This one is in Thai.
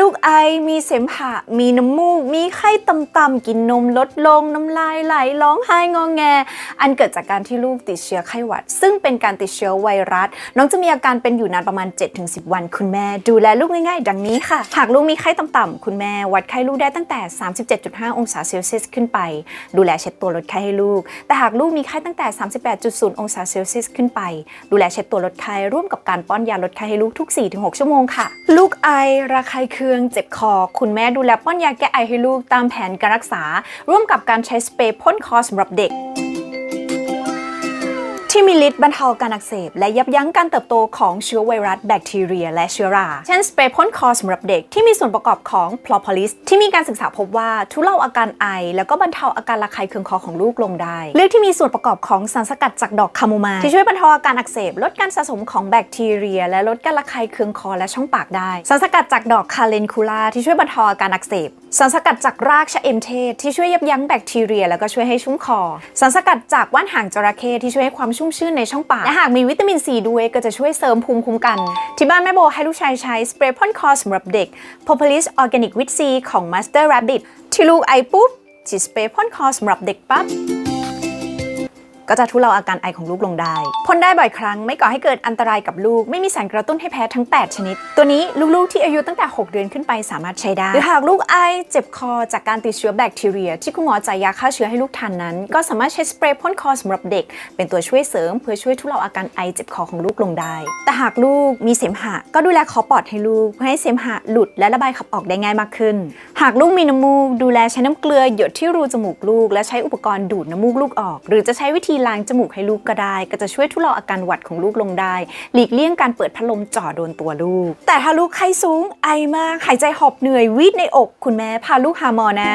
ลูกไอมีเสมหะ มีน้ำมูก มีไข้ต่ำๆกินนมลดลงน้ำลายไหลร้องไห้งองแง อันเกิดจากการที่ลูกติดเชื้อไข้หวัด ซึ่งเป็นการติดเชื้อไวรัส น้องจะมีอาการเป็นอยู่นานประมาณ 7-10 วัน คุณแม่ ดูแลลูกง่ายๆ ดังนี้ค่ะ หากลูกมีไข้ต่ำๆคุณแม่วัดไข้ลูกได้ตั้งแต่ 37.5 องศาเซลเซียสขึ้นไป ดูแลเช็ดตัวลดไข้ให้ลูก แต่หากลูกมีไข้ตั้งแต่ 38.0 องศาเซลเซียสขึ้นไป ดูแลเช็ดตัวลดไข้ร่วมกับการป้อนยาลดไข้ให้ลูกทุก 4-6 ชั่วโมงค่ะ ลูกไอระคายเคืองเจ็บคอ คุณแม่ดูแลป้อนยาแก้ไอให้ลูกตามแผนการรักษา ร่วมกับการใช้สเปรย์พ่นคอสำหรับเด็ก ที่มีฤทธิ์บรรเทาการอักเสบ และยับยั้งการเติบโตของเชื้อไวรัสแบคทีเรีย และเชื้อรา เช่นสเปรย์พ่นคอสำหรับเด็กที่มีส่วนประกอบของ propolis ที่มีการศึกษาพบว่าทุเลาอาการไอ แล้วก็บรรเทาอาการระคายเคืองคอของลูกลงได้ เลือกที่มีส่วนประกอบของสารสกัดจากดอกคาโมไมล์ที่ช่วยบรรเทาอาการอักเสบ ลดการสะสมของแบคทีเรีย และลดการระคายเคืองคอและช่องปากได้สารสกัดจากดอกคาเลนคูล่าที่ช่วยบรรเทาอาการอักเสบสารสกัดจากรากชะเอมเทศที่ช่วยยับยั้งแบคทีเรีย แล้วก็ช่วยให้ชุ่มคอสารสกัดจากว่านหางจระเข้ที่ช่วยให้ความชมชื่นในช่องปากและหากมีวิตามินซีด้วยก็จะช่วยเสริมภูมิคุ้มกัน ที่บ้านแม่โบให้ลูกชายใช้สเปรย์พ่นคอสำหรับเด็ก Propolis Organic with C ของ Master Rabbit ที่ลูกไอปุ๊บฉีดสเปรย์พ่นคอสำหรับเด็กปั๊บ ก็จะทุเลาอาการไอของลูกลงได้พ่นได้บ่อยครั้งไม่ก่อให้เกิดอันตรายกับลูก ไม่มีสารกระตุ้นให้แพ้ทั้ง 8 ชนิด ตัวนี้ลูกๆที่อายุตั้งแต่ 6 เดือนขึ้นไปสามารถใช้ได้ หรือหากลูกไอเจ็บคอจากการติดเชื้อแบคทีเรีย ที่คุณหมอจ่ายยาฆ่าเชื้อให้ลูกทานนั้น ก็สามารถใช้สเปรย์พ่นคอสำหรับเด็ก เป็นตัวช่วยเสริมเพื่อช่วยทุเลาอาการไอเจ็บคอของลูกลงได้ แต่หากลูกมีเสมหะ ก็ดูแลคอปอดให้ลูกเพื่อให้เสมหะหลุดและระบายขับออกได้ง่ายมากขึ้น หากลูกมีน้ำมูกดูแลใช้น้ำเกลือหยดที่รูจมูกลูก และใช้อุปกรณ์ดูดน้ำมูกลูกออก หรือจะใช้วิธีล้างจมูกให้ลูกก็ได้ ก็จะช่วยทุเลาอาการหวัดของลูกลงได้ หลีกเลี่ยงการเปิดพัดลมจ่อโดนตัวลูก แต่ถ้าลูกไข้สูงไอมากหายใจหอบเหนื่อยวีดในอก คุณแม่พาลูกหาหมอนะ